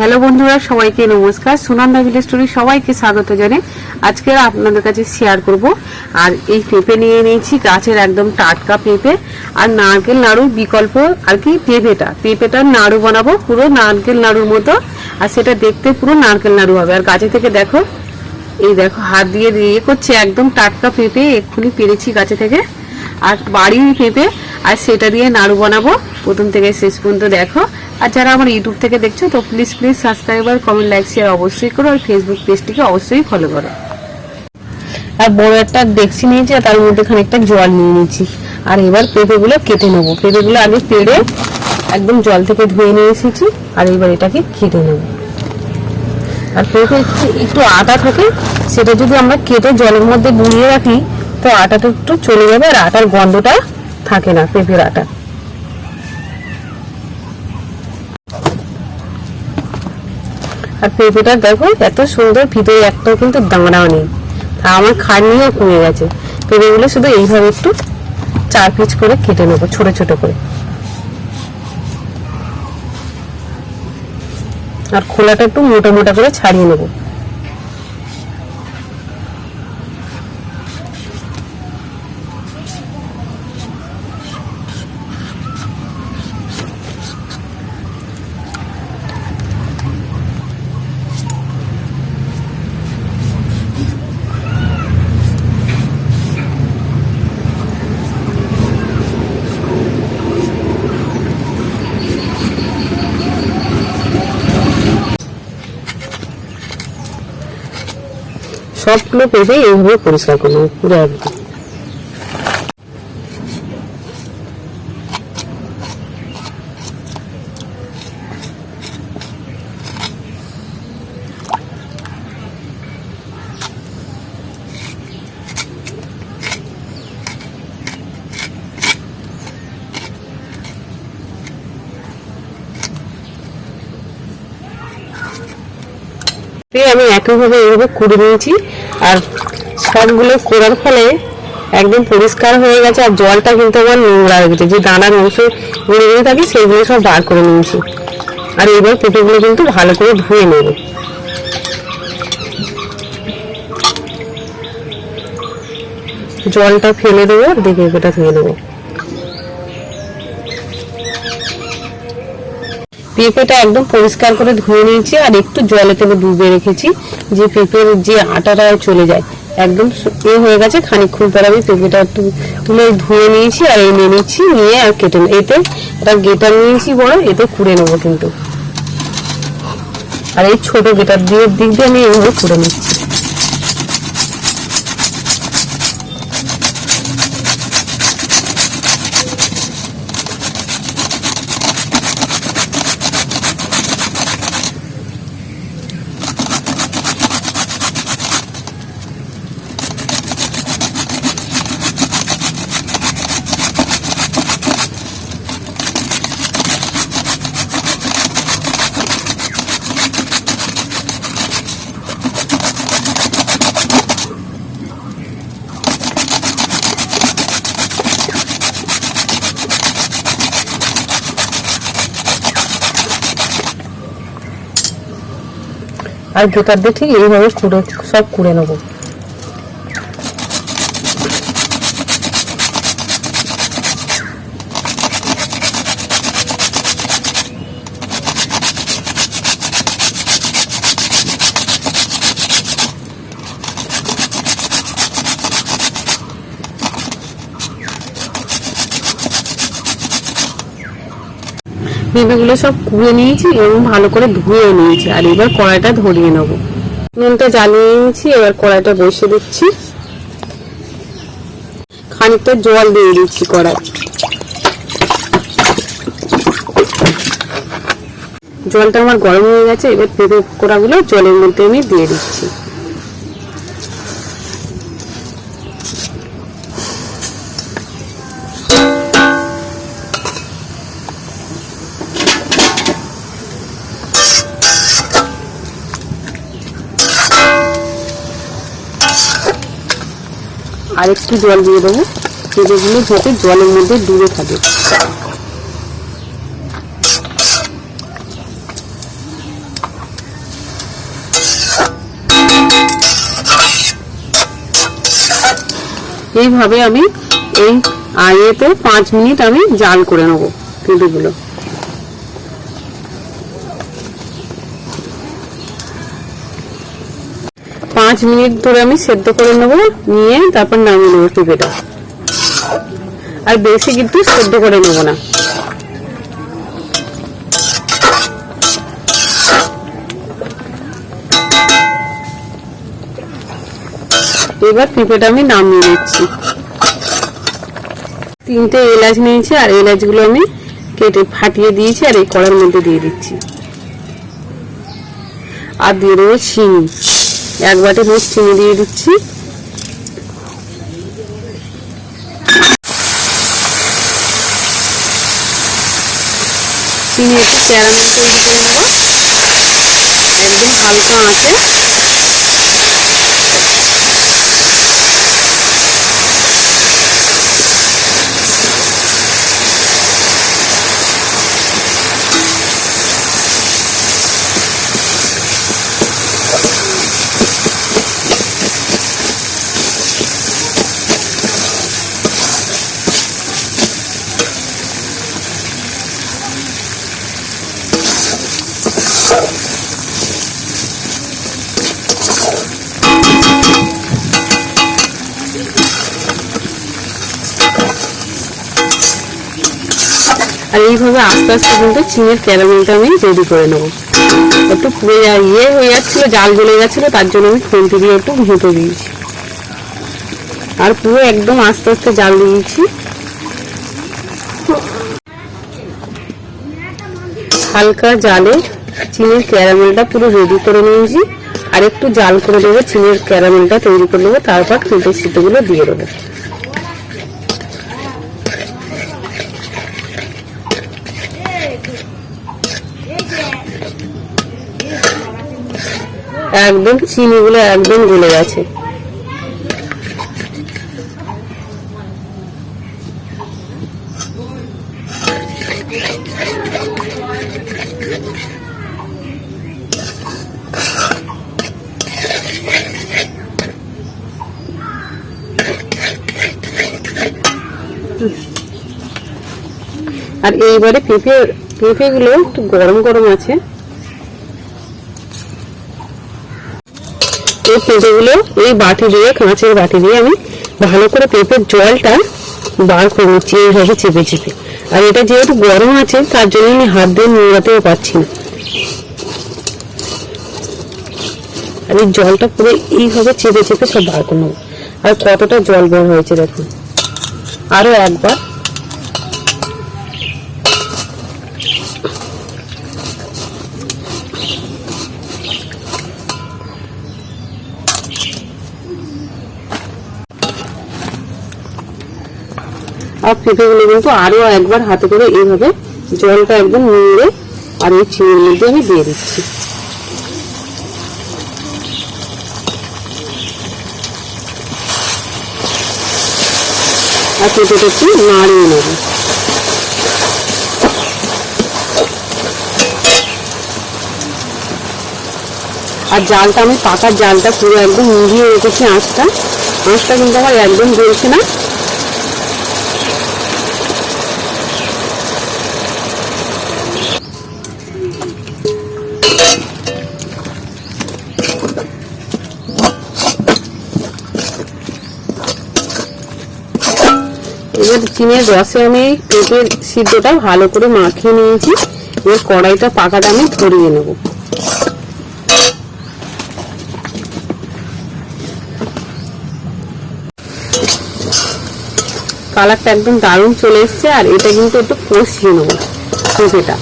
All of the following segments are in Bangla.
হ্যালো বন্ধুরা, সবাইকে নমস্কার। সুনন্দা ভিলেজ স্টোরি সবাইকে স্বাগত জানাই। আজকে আপনাদের কাছে শেয়ার করব। আর এই পেঁপে নিয়ে নিয়েছি, গাছের একদম টাটকা পেঁপে। আর নারকেল নাড়ুর বিকল্প আর কি পেঁপেটা। পেঁপেটার নাড়ু বানাবো, পুরো নারকেল নাড়ুর মতো। আর সেটা দেখতে পুরো নারকেল নাড়ু হবে। আর গাছে থেকে দেখো, এই দেখো হাত দিয়ে ইয়ে করছে একদম টাটকা পেঁপে। এক্ষুনি পেরেছি গাছে থেকে। আর বাড়ির পেঁপে, আর সেটা দিয়ে নাড়ু বানাবো। প্রথম থেকে শেষ পর্যন্ত দেখো। আর যারা আমার ইউটিউব থেকে দেখছ, তো please please subscriber comment like share অবশ্যই করো আর ফেসবুক পেজটিকে অবশ্যই ফলো করো। আর বড় একটা ডেক্সি নিয়েছি আর তার মধ্যে খানিকটা জল নিয়ে নিয়েছি। আর এবার পেঁপেগুলো কেটে নেব। পেঁপেগুলো আগে পেড়ে একদম জল থেকে ধুয়ে নিয়ে এসেছি। আর এবার এটাকে কেটে নেব। আর পেঁপে একটু আটা থাকে, সেটা যদি আমরা কেটে জলের মধ্যে বুলিয়ে রাখি, তো আটাটা একটু চলে যাবে আর আটার গন্ধটা থাকে না, পেঁপের আটা। আর পেঁপেটা দেখো, এত সুন্দর, ভিতরে একটাও কিন্তু দাঁড়াও নেই। আর আমার খাটনিও কমে গেছে। পেঁপেগুলো শুধু এইভাবে একটু চার পিচ করে কেটে নেব, ছোট ছোট করে। আর খোলাটা একটু মোটা মোটা করে ছাড়িয়ে নেব। সবগুলো পেঁপে এইভাবে পরিষ্কার করে নেব পুরো একদম আমি একইভাবে এইভাবে কুড়ে নিয়েছি আর সবগুলো করার ফলে একদম পরিষ্কার হয়ে গেছে আর জলটা কিন্তু আমার নোংরা হয়ে গেছে। যে দানার অংশ গুঁড়ে গুঁড়ে থাকে সেইগুলো সব বার করে নিয়েছি। আর এইবার পেঁপেগুলো কিন্তু ভালো করে ধুয়ে নেব। জলটা ফেলে দেবো আর দেখে পেঁপেটা ধুয়ে নেব। পেঁপেটা একদম পরিষ্কার করে ধুয়ে নিয়েছি আর একটু জলে তেলে ডুবে রেখেছি, যে পেঁপের যে আটাটা চলে যায়। একদম এ হয়ে গেছে, খানিকক্ষণ পর আমি পেঁপেটা একটু তুলে ধুয়ে নিয়েছি আর এই নিয়ে নিচ্ছি, নিয়ে আর কেটে এতে একটা গেটার নিয়েছি বড়, এতে কুড়ে নেব কিন্তু। আর এই ছোট গেটার দিয়ে দিক দিয়ে আমি এইভাবে কুড়ে নিচ্ছি। আর গেটার দিয়ে ঠিক এইভাবে সব কুড়ে নেব। পেঁপেগুলো সব কুড়ে নিয়েছি এবং ভালো করে ধুয়ে নিয়েছি। আর এবার কড়াইটা ধরিয়ে নেব। নুনটা জ্বালিয়ে নিয়েছি, এবার কড়াইটা বসে দিচ্ছি। খানিকটা জল দিয়ে দিচ্ছি কড়াই। জলটা আমার গরম হয়ে গেছে, এবার পেঁপে কোড়াগুলো জলের মধ্যে আমি দিয়ে দিচ্ছি। আরেকটি জল দিয়ে দেবো পেঁপেগুলো যাতে জলের মধ্যে ডুবে থাকে। এইভাবে আমি এই আড়িয়েতে পাঁচ মিনিট আমি জাল করে নেব পেঁপেগুলো পাঁচ মিনিট ধরে আমি সেদ্ধ করে নেব, নিয়ে তারপর নামিয়ে নেব পেঁপেটা আর বেশি কিন্তু সেদ্ধ করে নেব না। এবার পেঁপেটা আমি নামিয়ে নিচ্ছি। তিনটে এলাচ নিয়েছি, আর এলাচগুলো আমি কেটে ফাটিয়ে দিয়েছি, আর এই কড়ার মধ্যে দিয়ে দিচ্ছি। আর দিয়ে দেবো চিনি এক বাটি রোজ চিনি দিয়ে দিচ্ছি। চিনি একটু একদম হালকা আঁচে আর এইভাবে আস্তে আস্তে কিন্তু চিনির ক্যারামেলটা আমি রেডি করে নেব। একটু পুড়ে ইয়ে হয়ে যাচ্ছিল, জাল জ্বলে যাচ্ছিল, তার জন্য আমি খুন্তি দিয়ে একটু ভেঁটে দিয়েছি। আর পুরো একদম আস্তে আস্তে জাল দিয়েছি। হালকা জালে চিনির ক্যারামেলটা পুরো রেডি করে নিয়েছি। আর একটু জাল করে দেবো চিনির ক্যারামেলটা তৈরি করে দেবো তারপর পেঁপে সিদ্ধগুলো দিয়ে দেবো। একদম, চিনিগুলো একদম গলে গেছে। আর এইবারে পেঁপে, পেঁপেগুলো একটু গরম গরম আছে। এই পেঁপেগুলো, এই বাটি দিয়ে, কাঁচের বাটি দিয়ে আমি ভালো করে পেঁপের জলটা বার করে নিচ্ছি এইভাবে চেপে চেপে। আর এটা যেহেতু গরম আছে, তার জন্য আমি হাত দিয়ে নোড়াতেও পাচ্ছি না। আর এই জলটা পুরো এইভাবে চেপে চেপে সব বার করে নেব। আর কতটা জল বের হয়েছে দেখুন। আরও একবার। আর পেঁপেগুলো কিন্তু আরও একবার হাতে করে এইভাবে জলটা একদম নিয়ে আর এই চিনির মধ্যে আমি দিয়ে দিচ্ছি। আর পেঁপেটা একটু নাড়িয়ে নেব। আর জালটা, আমি পাকার জালটা পুরো একদম মিলিয়ে রেখেছি আঁচটা। আঁচটা কিন্তু আমার একদম জ্বলছে না। এবার চিনের রসে আমি পেঁপের সিদ্ধটা ভালো করে মাখিয়ে নিয়েছি। এবার কড়াইটা পাকাটা আমি ধরিয়ে নেব। কালারটা একদম দারুণ চলে এসছে আর এটা কিন্তু একটু কষিয়ে নেব পেঁপেটা।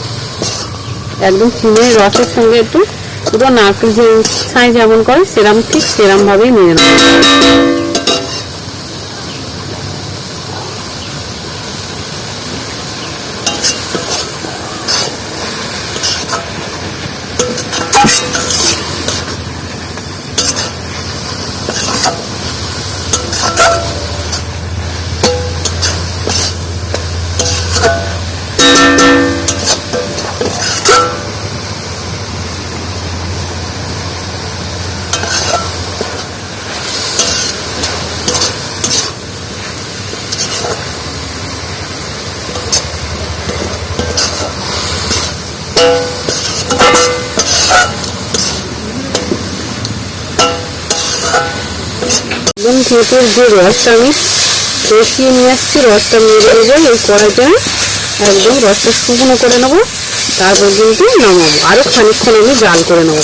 একদম চিনের রসের সঙ্গে একটু পুরো নারকেল যে ছাই যেমন করে, সেরাম ঠিক সেরাম ভাবেই নিয়ে নেব। একদম পেঁপের যে রসটা আমি কষিয়ে নিয়ে আসছি রসটা মেরে দেবো এই কড়াইটা একদম রসটা শুকনো করে নেব, তারপর কিন্তু নামাবো। আরও খানিকক্ষণ আমি জাল করে নেব।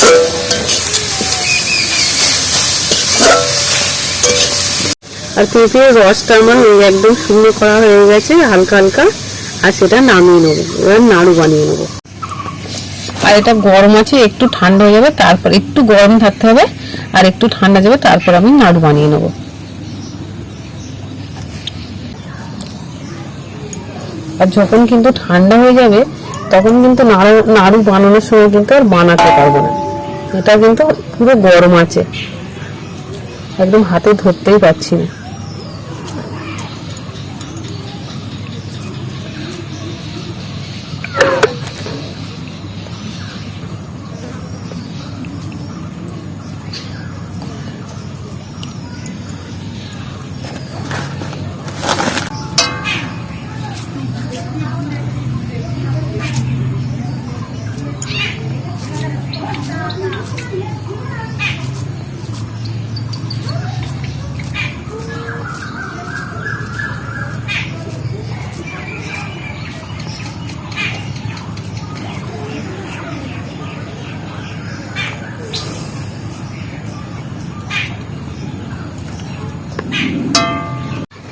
আর পেঁপের রসটা আমার একদম শুকনো করা হয়ে গেছে, হালকা হালকা, আর সেটা নামিয়ে নেব, এবার নাড়ু বানিয়ে নেব। আর এটা গরম আছে, একটু ঠান্ডা হয়ে যাবে, তারপর একটু গরম থাকতে হবে আর একটু ঠান্ডা যাবে, তারপর আমি নাড়ু বানিয়ে নেব। আর যখন কিন্তু ঠান্ডা হয়ে যাবে, তখন কিন্তু নাড়ু নাড়ু বানানোর সময় কিন্তু আর বানাতে পারব না। এটা কিন্তু পুরো গরম আছে। একদম হাতে ধরতেই পারছি না।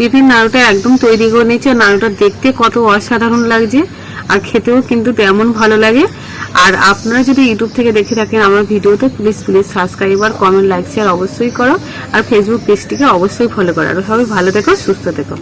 টিফিন নাড়ুটা একদম তৈরি করে নিয়েছি আর নাড়ুটা দেখতে কত অসাধারণ লাগছে আর খেতেও কিন্তু তেমন ভালো লাগে। আর আপনারা যদি ইউটিউব থেকে দেখে থাকেন আমার ভিডিওতে প্লিজ প্লিজ সাবস্ক্রাইব আর কমেন্ট লাইক শেয়ার অবশ্যই করো। আর ফেসবুক পেজটিকে অবশ্যই ফলো করো। আর সবাই ভালো থেকো, সুস্থ থেকো।